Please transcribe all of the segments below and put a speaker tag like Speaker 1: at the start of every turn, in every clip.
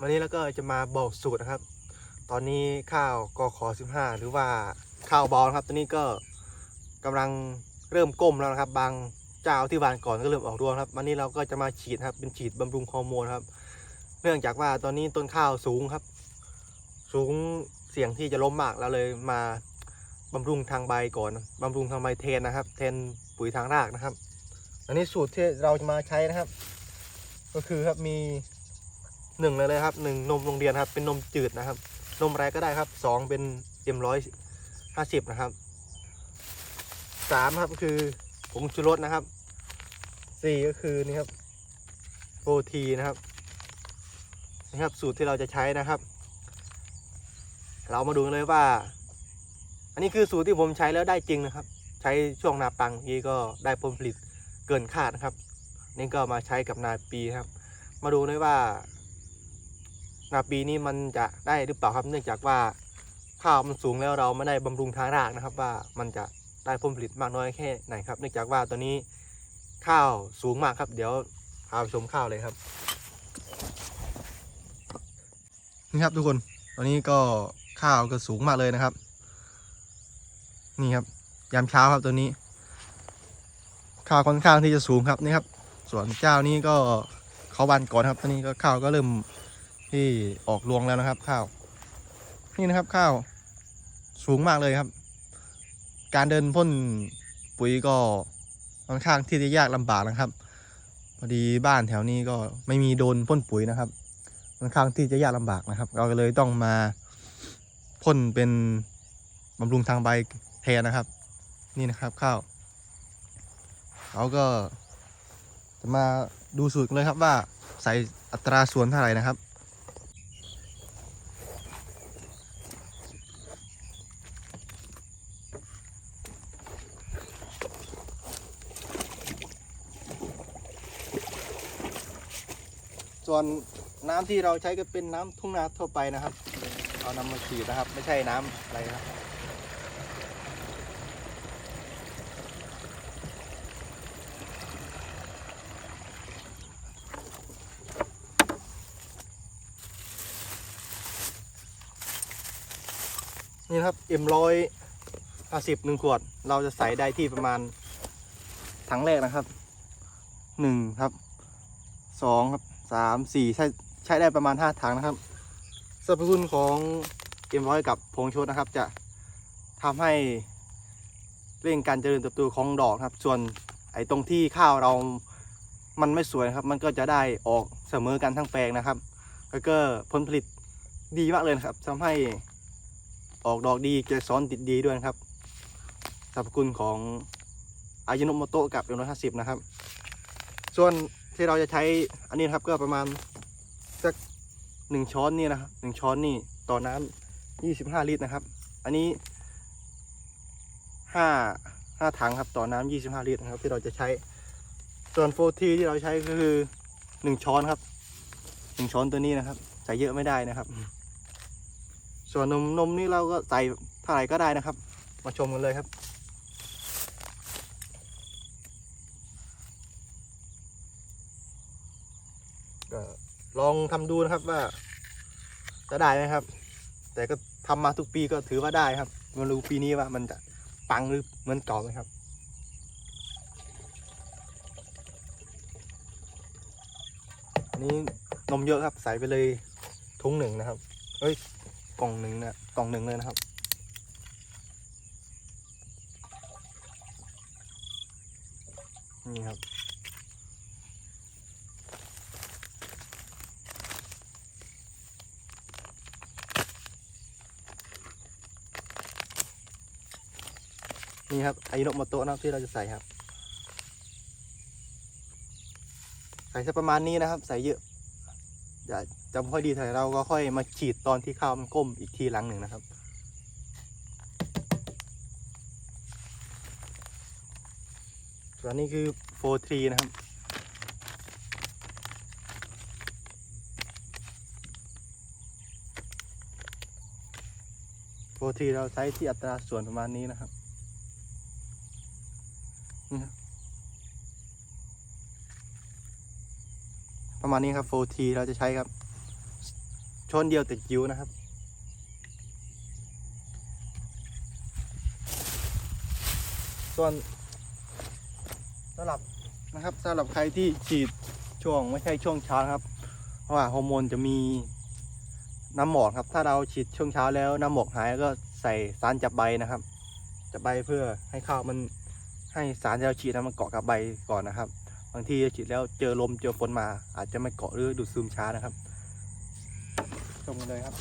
Speaker 1: วันนี้เราก็จะมาบอกสูตรนะครับ ตอนนี้ข้าวกขอ15 หรือว่าข้าวบอลครับ ตอนนี้ก็กำลังเริ่มก้มแล้วนะครับ บางเจ้าที่วานก่อนก็เริ่มออกรวงครับ วันนี้เราก็จะมาฉีดครับ เป็นฉีดบำรุงฮอร์โมนครับ เนื่องจากว่าตอนนี้ต้นข้าวสูงครับ สูงเสี่ยงที่จะล้มมากเราเลยมาบำรุงทางใบก่อนบำรุงทางใบเทนนะครับ เทนปุ๋ยทางรากนะครับ อันนี้สูตรที่เราจะมาใช้นะครับ ก็คือครับมี หนึ่งเลยเลยครับหนึ่งนมโรงเรียนครับ เป็นนมจืดนะครับ นมอะไรก็ได้ครับสองเป็นเอ็มร้อยห้าสิบนะครับสามครับก็คือผงชูรสนะครับสี่ก็คือนี่ครับโปรทีนะครับนี่ครับ สูตรที่เราจะใช้นะครับ เรามาดูกันเลยว่า อันนี้คือสูตรที่ผมใช้แล้วได้จริงนะครับ ใช้ช่วงนาปังนี้ก็ได้ผลผลิตเกินคาดนะครับ นี่ก็มาใช้กับนาปีครับ มาดูเลยว่า นาปีนี้มันจะได้หรือเปล่าครับเนื่องจากว่าข้าวมันสูงแล้วเราไม่ได้บำรุงทางรากนะครับ ว่ามันจะได้ผลผลิตมากน้อยแค่ไหนครับ เนื่องจากว่าตอนนี้ข้าวสูงมากครับ เดี๋ยวพาไปชมข้าวเลยครับนี่ครับทุกคนตอนนี้ก็ข้าวก็สูงมากเลยนะครับ นี่ครับยามเช้าครับตัวนี้ ข้าวค่อนข้างที่จะสูงครับนี่ครับ ส่วนเจ้านี้ก็เขาวันก่อนครับตอนนี้ก็ข้าวก็เริ่ม ที่ออกรวงแล้วนะครับ ข้าว นี่นะครับข้าวสูงมากเลยครับ การเดินพ่นปุ๋ยก็ค่อนข้างที่จะยากลำบากนะครับ พอดีบ้านแถวนี้ก็ไม่มีโดนพ่นปุ๋ยนะครับค่อนข้างที่จะยากลำบากนะครับ เราก็เลยต้องมาพ่นเป็นบำรุงทางใบแทนนะครับ นี่นะครับข้าวเขาก็จะมาดูสูตรเลยครับว่าใส่อัตราส่วนเท่าไหร่นะครับ ส่วนน้ำที่เราใช้ก็เป็นน้ำทุ่งนาทั่วไปนะครับ เอานำมาฉีดนะครับ ไม่ใช่น้ำอะไรนะครับนี่ครับเอ็มร้อยห้าสิบหนึ่งขวด เราจะใส่ได้ที่ประมาณถังแรกนะครับหนึ่งครับสองครับ สามสี่ใช้ใช้ได้ประมาณห้าถังนะครับสรรพคุณของเอ็มร้อยกับผงชูรสนะครับ จะทำให้เร่งการเจริญเติบโตของดอกครับ ส่วนไอ้ตรงที่ข้าวเรามันไม่สวยนครับ มันก็จะได้ออกเสมอกันทั้งแปลงนะครับ แล้วก็ผลผลิตดีมากเลยครับทำให้ออกดอกดีเกสรติดดีด้วยครับสรรพคุณของอายุนโมโตะกับเอ็มร้อยห้าสิบนะครับ ส่วน ที่เราจะใช้อันนี้นครับก็ประมาณสักหนึ่งช้อนนี่นะครับหนึ่งช้อนนี่ต่อน้ำยี่สิบห้าลิตรนะครับ อันนี้ห้าห้าถังครับต่อน้ำยี่สิบห้าลิตรนะครับ ที่เราจะใช้ ส่วนโฟทีที่เราใช้ก็คือหนึ่งช้อนครับหนึ่งช้อนตัวนี้นะครับ ใส่เยอะไม่ได้นะครับ ส่วนนมนมนี่เราก็ใส่เท่าไหร่ก็ได้นะครับ มาชมกันเลยครับ ก็ลองทำดูนะครับว่า จะได้ไหมครับ แต่ก็ทำมาทุกปีก็ถือว่าได้ครับมารู้ปีนี้ว่ามันจะปังหรือเหมือนเก่าไหมครับอันนี้นมเยอะครับใส่ไปเลยทุงหนึ่งนะครับ เอ้ยกล่องหนึ่งนะกล่องหนึ่งเลยนะครับนี่ครับ นี่ครับไอโนโมโตะนะครับที่เราจะใส่ครับ ใส่สักประมาณนี้นะครับ ใส่เยอะอย่าจำค่อยดีเท่เราก็ค่อยมาฉีดตอนที่ข้าวมันก้มอีกทีหลังหนึ่งนะครับส่วนนี้คือโฟทรีนะครับโฟทรีเราใช้ที่อัตราส่วนประมาณนี้นะครับ ประมาณนี้ครับโฟทีเราจะใช้ครับชนเดียวแต่จิ๋วนะครับ ส่วนสำหรับนะครับสำหรับใครที่ฉีดช่วงไม่ใช่ช่วงเช้านะครับ เพราะว่าฮอร์โมนจะมีน้ำหมอกครับ ถ้าเราฉีดช่วงเช้าแล้วน้ำหมอกหายก็ใส่สารจับใบนะครับ จับใบเพื่อให้ข้าวมัน ให้สารที่เราฉีดนั้นมันเกาะกับใบก่อนนะครับ บางทีฉีดแล้วเจอลมเจอฝนมา อาจจะไม่เกาะหรือดูดซึมช้านะครับชมกันเลยครับ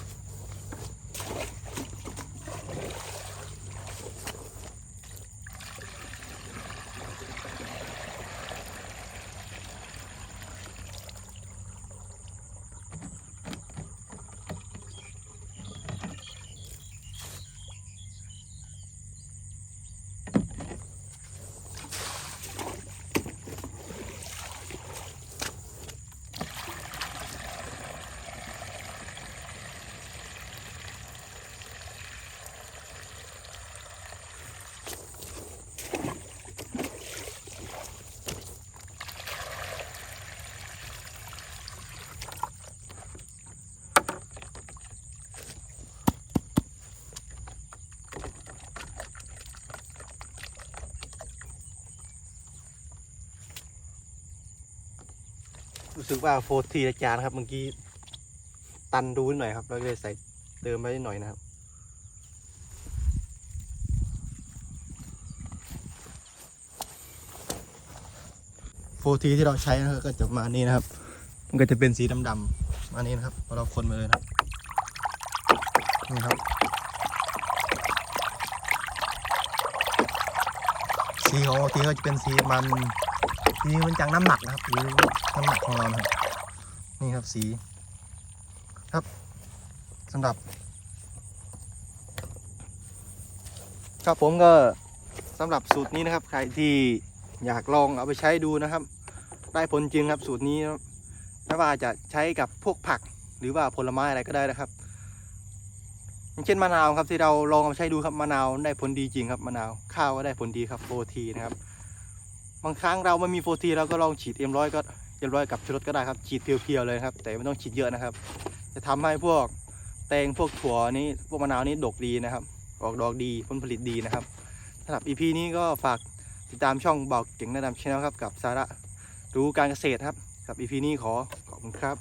Speaker 1: รู้สึกว่าโฟทีอาจารย์ครับเมื่อกี้ตันดูนิดหน่อยครับเราเลยใส่เติมไปนิดหน่อยนะครับโฟทีที่เราใช้นะครับก็จะมานี่นะครับ มันก็จะเป็นสีดำๆมานี่นะครับพอเราคนมาเลยนะนี่ครับ สีของโอทีก็จะเป็นสีมัน สีมันจากน้ำหนักนะครับหรือน้ำหนักของเราครับนี่ครับสีครับสำหรับ ครับผมก็สำหรับสูตรนี้นะครับ ใครที่อยากลองเอาไปใช้ดูนะครับ ได้ผลจริงครับสูตรนี้ไม่ว่าจะใช้กับพวกผักหรือว่าผลไม้อะไรก็ได้นะครับอย่างเช่นมะนาวครับที่เราลองเอาไปใช้ดูครับมะนาวได้ผลดีจริงครับมะนาวข้าวก็ได้ผลดีครับโฟทีนะครับ บางครั้งเราไม่มีโฟทีเราก็ลองฉีดเอ็มร้อยก็เอ็มร้อยกับชรดก็ได้ครับ ฉีดเพียวๆเลยครับ แต่ไม่ต้องฉีดเยอะนะครับ จะทำให้พวกแตงพวกถั่วนี้พวกมะนาวนี้ดกดีนะครับ ออกดอกดีผลผลิตดีนะครับสำหรับ EP นี้ก็ฝากติดตามช่องบอกเก่งแนะนำชแนลครับกับสาระรู้การเกษตรครับกับ EP นี้ขอขอบคุณครับ